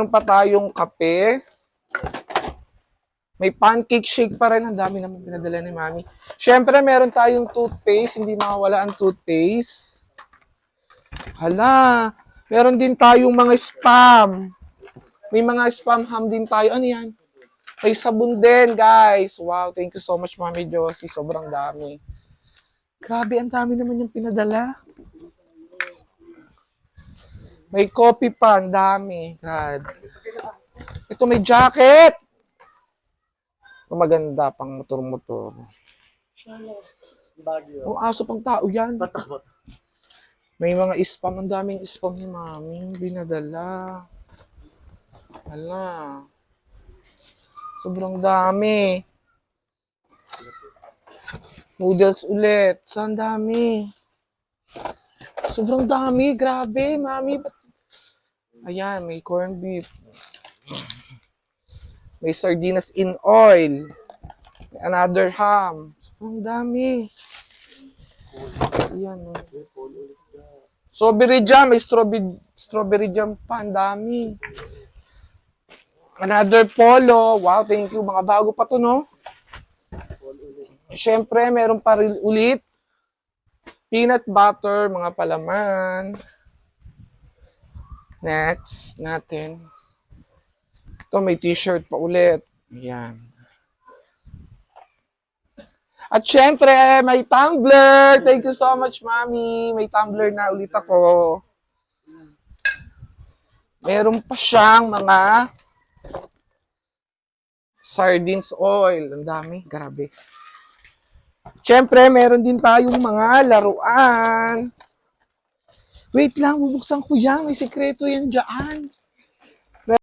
Meron pa tayong kape. May pancake shake pa rin. Ang dami naman pinadala ni Mami. Siyempre, meron tayong toothpaste. Hindi mawala ang toothpaste. Hala. Meron din tayong mga spam. May mga spam ham din tayo. Ano yan? May sabon din, guys. Wow, thank you so much, Mami Josie. Sobrang dami. Grabe, ang dami naman yung pinadala. May coffee pa, ang dami. God. Ito may jacket. Ito maganda, pang motor-motor. Ang aso pang tao yan. May mga spam. Ang daming spam ni Mami. Binadala. Hala. Sobrang dami. Noodles ulit. Saan dami? Sobrang dami. Grabe, Mami. Ba't- Ayan, may corned beef. May sardinas in oil. May another ham. Sobrang dami. Ayan, oh. Strawberry jam, may strawberry, strawberry jam pa, ang dami. Another polo. Wow, thank you. Mga bago pa to, no? Siyempre, meron pa rin ulit. Peanut butter, mga palaman. Next natin. Ito, may t-shirt pa ulit. Ayan. At syempre, may tumbler. Thank you so much, Mami. May tumbler na ulit ako. Meron pa siyang mga sardines oil. Ang dami. Grabe. Syempre, meron din tayong mga laruan. Wait lang, bubuksan ko yan. May sekreto yan dyan.